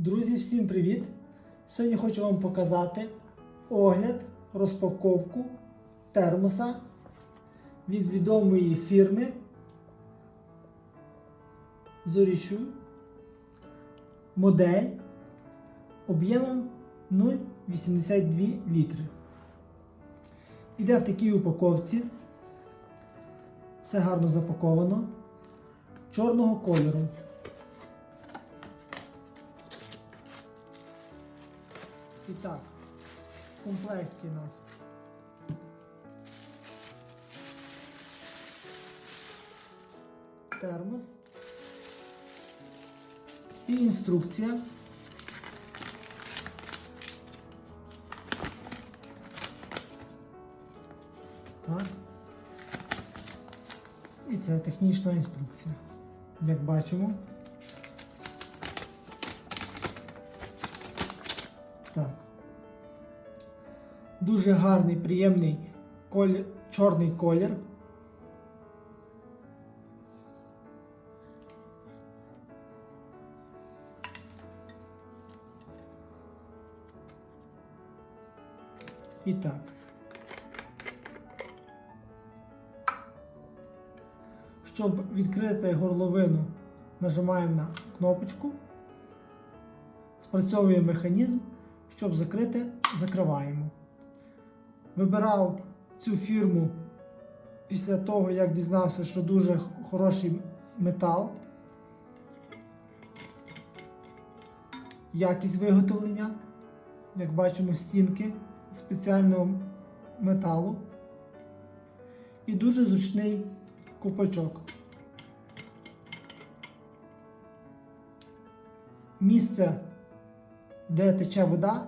Друзі, всім привіт! Сьогодні хочу вам показати огляд, розпаковку термоса від відомої фірми Зорішу. Модель об'ємом 0,82 літри. Іде в такій упаковці. Все гарно запаковано. Чорного кольору. І так, в комплекті нас термос і інструкція. Так. І це технічна інструкція. Як бачимо. Так. Дуже гарний, приємний колір, чорний колір. І так. Щоб відкрити горловину, нажимаємо на кнопочку. Спрацьовує механізм. Щоб закрити, закриваємо. Вибирав цю фірму після того, як дізнався, що дуже хороший метал. Якість виготовлення, як бачимо, стінки спеціального металу. І дуже зручний купачок. Місце де тече вода,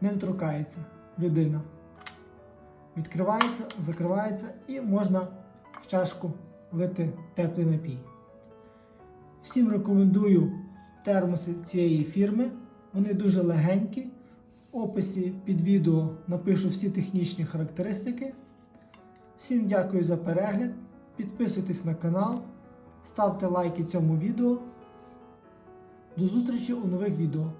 не торкається людина. Відкривається, закривається і можна в чашку лити теплий напій. Всім рекомендую термоси цієї фірми. Вони дуже легенькі. В описі під відео напишу всі технічні характеристики. Всім дякую за перегляд. Підписуйтесь на канал, ставте лайки цьому відео. До зустрічі у нових відео.